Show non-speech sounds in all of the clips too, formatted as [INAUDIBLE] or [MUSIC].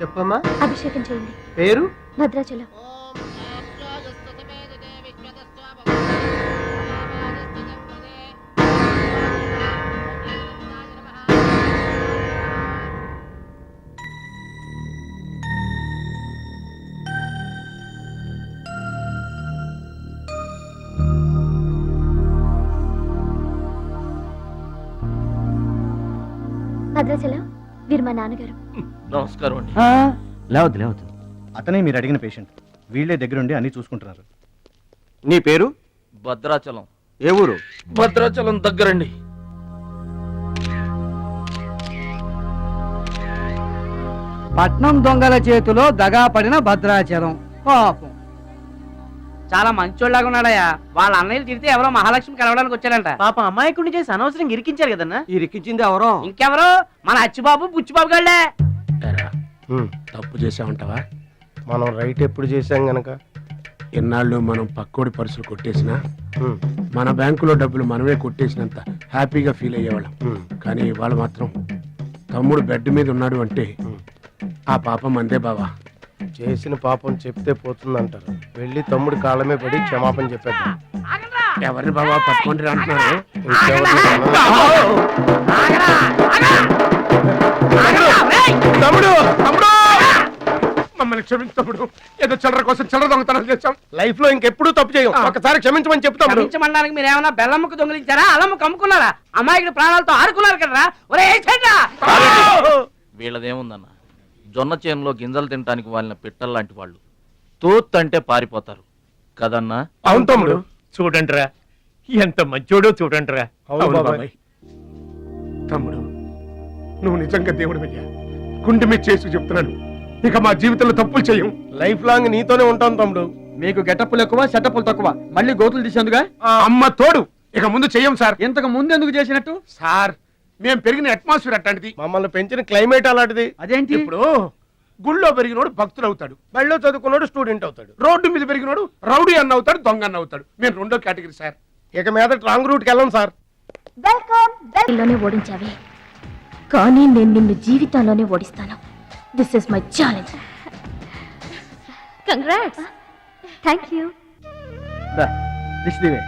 చెప్పమ్మా. అభిషేకం చేయండి. పేరు? భద్రాచలం. భద్రాచలం వీరు మా నాన్నగారు. నమస్కారం అండి. లేవద్దు లేవద్దు. అతనే మీరు అడిగిన పేషెంట్. వీళ్ళే దగ్గరుండి అన్ని చూసుకుంటున్నారు. నీ పేరు? భద్రాచలం. ఏ ఊరు? భద్రాచలం దగ్గరండి. పట్నం దొంగల చేతిలో దగా పడిన భద్రాచలం. పాపం. చాలా మంచోళ్ళగా ఉన్నాడయ్యా. వాళ్ళ అన్నయ్యలు తిడితే ఎవరో మహాలక్ష్మి కలవడానికి వచ్చారంట. పాప అమాయకుడిని చేసి అనవసరం ఇరికించారు కదన్నా? ఇరికించింది ఎవరో? ఇంకెవరు? మన అచ్చిబాబు బుచ్చిబాబు గళ్ళే. తప్పు చేసామంటావా మనం రైట్ ఎప్పుడు చేశాం గనక? ఎన్నాళ్ళు మనం పక్కోడి పర్సులు కొట్టేసినా? మన బ్యాంకులో డబ్బులు మనమే కొట్టేసినంత హ్యాపీగా ఫీల్ అయ్యేవాళ్ళం. కానీ ఇవాళ మాత్రం తమ్ముడు బెడ్ మీద ఉన్నాడు అంటే ఆ పాపం అందే బావా. చేసిన పాపం చెప్తే పోతుందంటారు. వెళ్ళి తమ్ముడి కాళ్ళమే పడి క్షమాపణ చెప్పేద్దాం. ఎవరిని బావా పట్టుకొని అంటున్నారు? ఇంకెవరిని తమ్ముడు! మమ్మల్ని క్షమించు తమ్ముడు ఏదో చిల్లర కోసం చిల్లర దొంగతనం చేశాం. లైఫ్లో ఇంకెప్పుడు తప్పు చేయం. ఒకసారి క్షమించమని చెప్తాం. క్షమించమనడానికి మీరు ఏమన్నా బెల్లమ్మకు దొంగిలించారా అల్లమ్మకు అమ్ముకున్నారా అమాయకుడి ప్రాణాలతో ఆడుకున్నారు కదరా? ఒరే. వీళ్ళదేముందన్న? జొన్న చేనులో గింజలు తినడానికి వాళ్ళని పిట్టల్లాంటి వాళ్ళు. తూత్ అంటే పారిపోతారు. కదన్నా? అవును తమ్ముడు. చూడండిరా. ఎంత మంచోడో చూడండిరా. తమ్ముడు నువ్వు నిజంగా దేవుడు అయ్యా గుండె మీద చేసి చెప్తున్నాను. ఇక మా జీవితంలో తప్పులు చేయం. లైఫ్ లాంగ్ నీతోనే ఉంటాం తమ్ముడు. మీకు గెటప్పులు ఎక్కువ సెటప్పులు తక్కువ. మళ్ళీ గోతులు తీసేందుగా అమ్మ తోడు. ఇక ముందు చెయ్యం సార్. ఇంతకు ముందు ఎందుకు చేసినట్టు? సార్ మేము పెరిగిన అట్మాస్ఫియర్ అట్లాంటిది. మమ్మల్ని పెంచిన క్లైమేట్ అలాంటిది. అదేంటి? ఇప్పుడు గుళ్ళో పెరిగినోడు భక్తుడు అవుతాడు బడిలో చదువుకున్నాడు స్టూడెంట్ అవుతాడు. రోడ్డు మీద పెరిగినోడు రౌడీ అన్న అవుతాడు దొంగ అన్న అవుతాడు. మేము రెండో కేటగిరీ సార్. ఇక మీద రాంగ్ రూట్కి వెళ్ళం సార్. వెల్కమ్ ఓడించావి. కానీ నేను నిన్ను జీవితంలోనే ఓడిస్తాను. This is my challenge congrats thank you దిష్టివే.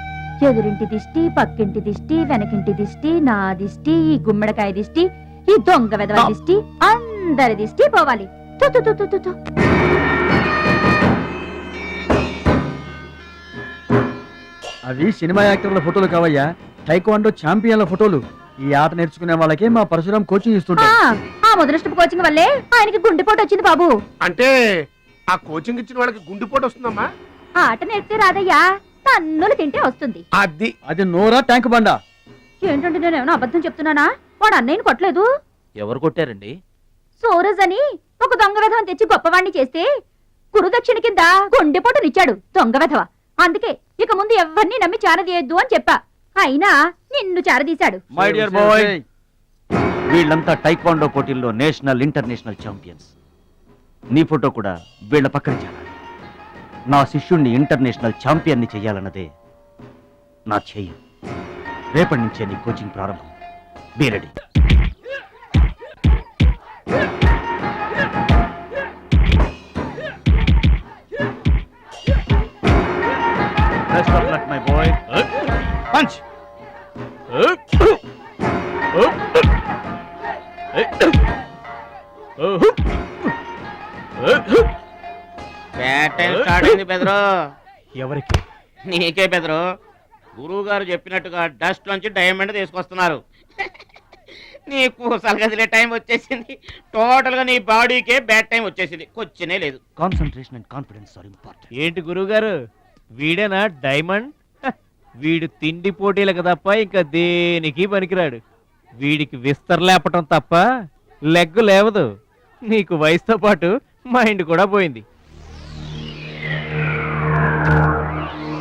ఎదురింటి దిష్టి పక్కింటి దిష్టి వెనకింటి దిష్టి నా దిష్టి ఈ గుమ్మడికాయ దిష్టి ఈ దొంగ వెదవ దిష్టి అందరి దిష్టి పోవాలి. తు, తు, తు, తు, తు, తు. అవి సినిమా యాక్టర్ల ఫోటోలు కావయ్యా. టైక్వాండో ఛాంపియన్ల ఫోటోలు. ఈ ఆట నేర్చుకునే వాళ్ళకి మా పరశురాం కోచింగ్ ఆ, మొదలష్టపు కోచింగ్ వల్లే ఆయనకి గుండెపోటు వచ్చింది బాబు. అంటే ఆ కోచింగ్ ఇచ్చిన వాళ్ళకి గుండెపోటు వస్తుందమ్మా? ఆ ఆట నేర్పితే రాదయ్యా తన్నులు తింటే వస్తుంది. అది. అది నోరా ట్యాంక్ బండా? ఏంటంటే నేను ఏమైనా అబద్ధం చెప్తున్నానా? వాడు అన్నయ్యని కొట్టలేదు? ఎవరు కొట్టారండి? సూరజ్ అని ఒక దొంగ వెధవని తెచ్చి గొప్పవాణ్ణి చేస్తే గురుదక్షిణ కింద గుండెపోటునిచ్చాడు దొంగ వెధవ. అందుకే ఇక ముందు ఎవరిని నమ్మి చారదీయొద్దు అని చెప్పా. అయినా నిన్ను చారదీశాడు. మై డియర్ బాయ్ వీళ్ళంతా టైక్వాండో పోటీల్లో నేషనల్ ఇంటర్నేషనల్ ఛాంపియన్స్. నీ ఫోటో కూడా వీళ్ళ పక్కన చేరాలి. నా శిష్యుణ్ణి ఇంటర్నేషనల్ ఛాంపియన్ని చెయ్యాలన్నదే నా చెయ్యి రేపటి నుంచే నీ కోచింగ్ ప్రారంభం. Be ready. Best of luck my boy బెదరు ఎవరికి? నీకే బెదరు గురువు గారు చెప్పినట్టుగా డస్ట్ నుంచి డైమండ్ తీసుకొస్తున్నారు. నీ పూసలు కదిలే టైం వచ్చేసింది. టోటల్గా నీ బాడీకే బ్యాడ్ టైం వచ్చేసింది. కొచ్చినే లేదు. Concentration and confidence are important ఏంటి గురువుగారు? వీడేనా డైమండ్? వీడు తిండి పోటీలకు తప్ప ఇంకా దేనికి పనికిరాడు? వీడికి విస్తర లేపటం తప్ప లెగ్గు లేవదు. నీకు వయసుతో పాటు మైండ్ కూడా పోయింది.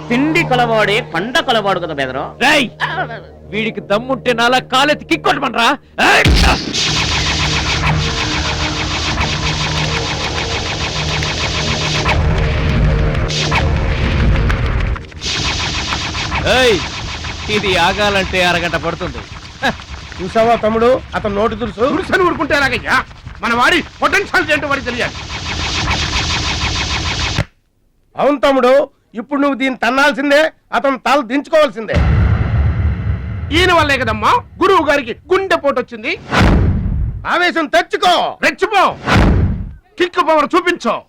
తిండి కొలవాడే కొండ కొలవాడు కదా బెదరు? రేయ్! వీడికి దమ్ముంటే నాలా కాలెత్తి కిక్కొట్టమనరా ఏయ్! ఏయ్! ఇది ఆగాలంటే అరగంట పడుతుంది. చూసావా తమ్ముడు? అతను నోటి దురుసు. తులసని ఊరుకుంటే ఎలాగయ్యా? మన వాడి పొటెన్షియల్ ఏంటో వాడికి తెలియాలి. అవును తమ్ముడు ఇప్పుడు నువ్వు దీన్ని తన్నాల్సిందే అతను తల దించుకోవాల్సిందే. ఈయన వల్లే కదమ్మా గురువు గారికి గుండె వచ్చింది ఆవేశం తెచ్చుకో. రెచ్చిపో. కిక్ పవర్ చూపించో.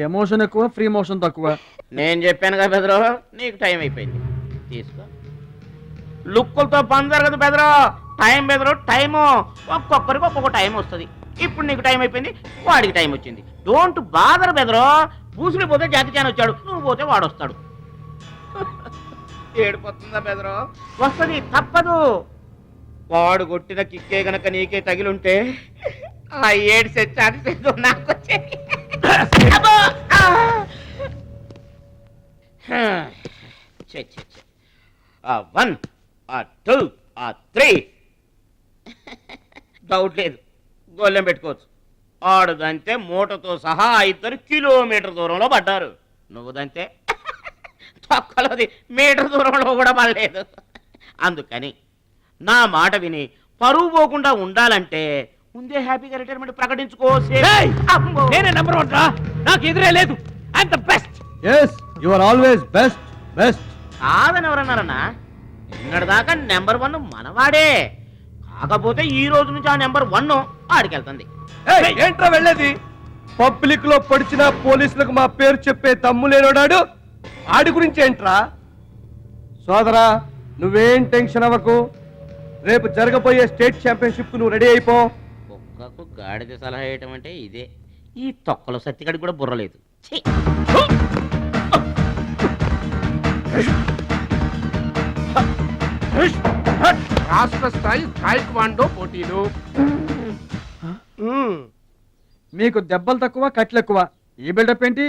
ఎమోషన్ ఎక్కువ ఫ్రీ మోషన్ తక్కువ. నేను చెప్పాను కదా బెదరు నీకు టైం అయిపోయింది. తీసుకో. లుక్కులతో పని జరగదు బెదరు టైం బెదరు టైము ఒక్కొక్కరికి ఒక్కొక్క టైం వస్తుంది. ఇప్పుడు నీకు టైం అయిపోయింది వాడికి టైం వచ్చింది. డోంట్ బాదర్ బెదరు పూసులు పోతే జాతి చాన్ వచ్చాడు. నువ్వు పోతే వాడు వస్తాడు. [LAUGHS] ఏడిపోతుందా బెదరు వస్తుంది తప్పదు. వాడు కొట్టిన కిక్కే గనక నీకే తగిలుంటే ఆ ఏడు నాకు వచ్చేది! ఆ! ఛే, ఛే, ఛే. ఆ వన్ ఆ టూ ఆ త్రీ. డౌట్ లేదు. గోళ్ళెం పెట్టుకోవచ్చు. ఆడదంతే మూటతో సహా ఇద్దరు కిలోమీటర్ దూరంలో పడ్డారు. నువ్వుదంతే తొక్కలోది మీటర్ దూరంలో కూడా పడలేదు. అందుకని నా మాట విని పరువు పోకుండా ఉండాలంటే ముందే హ్యాపీగా రిటైర్మెంట్ ప్రకటించుకో ఏయ్! అమ్మో. నేనే నెంబర్ వన్ రా. నాకు ఎదురే లేదు. I'm the best yes you are always best best కాదని ఎవరన్నారన్నా నిన్నటిదాకా నెంబర్ వన్ మనవాడే. కాకపోతే ఈ రోజు నుంచి ఆ నెంబర్ వన్ ఆడికెళ్తుంది. ఏంట్రా వెళ్ళేది? పబ్లిక్లో పడిచిన పోలీసులకు మా పేరు చెప్పే తమ్ము లేనోడాడు? ఆడి గురించి ఏంట్రా? సోదరా నువ్వేం టెన్షన్ అవ్వకు. రేపు జరగబోయే స్టేట్ ఛాంపియన్షిప్ నువ్వు రెడీ అయిపో. గాడిద సలహా వేయటం అంటే ఇదే. ఈ తొక్కలో సత్తిగడికి కూడా బుర్రలేదు! రాష్ట్ర స్థాయి తాయిక్వాండో పోటీలు. మీకు దెబ్బలు తక్కువ కట్లు ఎక్కువ ఈ బిల్డప్ ఏంటి?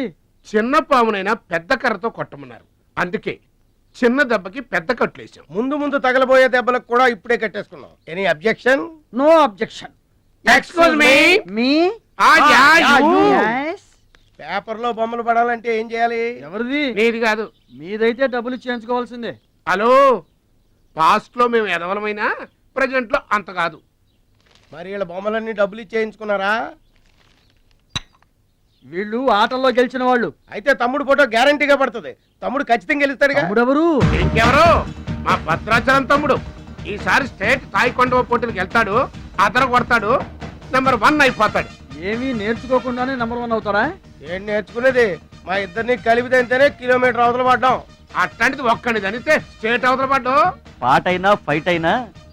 చిన్న పామునైనా పెద్ద కర్రతో కొట్టమన్నారు. అందుకే చిన్న దెబ్బకి పెద్ద కట్లేసాం ముందు ముందు తగలబోయే దెబ్బలకు కూడా ఇప్పుడే కట్టేసుకున్నాం. Any objection no objection excuse me మీ పేపర్లో బొమ్మలు పడాలంటే ఏం చేయాలి? ఎవరిది? నీది కాదు. మీదైతే డబ్బులు చేయించుకోవాల్సిందే హలో? పాస్ట్లో మేము ఎదవలమైనా ప్రజెంట్లో అంత కాదు. మరి వీళ్ళ బొమ్మలన్నీ డబ్బులు ఇచ్చేయించుకున్నారా? వీళ్ళు ఆటల్లో గెలిచిన వాళ్ళు. అయితే తమ్ముడు ఫోటో గ్యారంటీగా పడుతుంది. తమ్ముడు ఖచ్చితంగా గెలుస్తాడుగా. తమ్ముడెవరు? ఇంకెవరు? మా భద్రాచలం తమ్ముడు. ఈసారి స్టేట్ తాయికొండ పోటీలకు వెళ్తాడు. అదర కొడతాడు నెంబర్ వన్ అయిపోతాడు. ఏమీ నేర్చుకోకుండానే నెంబర్ వన్ అవుతారా ఏం నేర్చుకునేది? మా ఇద్దరిని కలిపితేనే కిలోమీటర్ అవతల పడ్డాం. అట్లాంటిది ఒక్కడి దనితే స్టేట్ అవతల పడ్డు. పాట అయినా ఫైట్ అయినా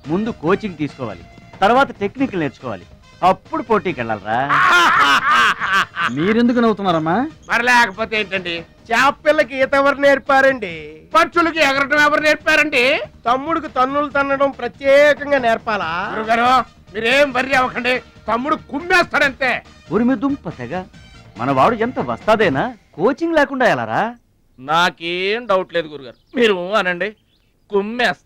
ముందు కోచింగ్ తీసుకోవాలి. తర్వాత టెక్నిక్ నేర్చుకోవాలి. అప్పుడు పోటీకి వెళ్ళాలరా. [LAUGHS] మీరెందుకు నవ్వుతున్నారమ్మా? మరి లేకపోతే ఏంటండి? చేప పిల్లకి ఈత ఎవరు నేర్పారండి? పక్షులకి ఎగరటం ఎవరు నేర్పారండి? తమ్ముడికి తన్నులు తన్నడం ప్రత్యేకంగా నేర్పాలా? గురుగారు మీరేం బర్రి అవ్వకండి. తమ్ముడు కుమ్మేస్తాడంతే. ఉరిమి దుంప తెగ మన వాడు ఎంత వస్తాదేనా? కోచింగ్ లేకుండా ఎలారా? నాకేం డౌట్ లేదు గురుగారు. మీరు అనండి. కుమ్మేస్తా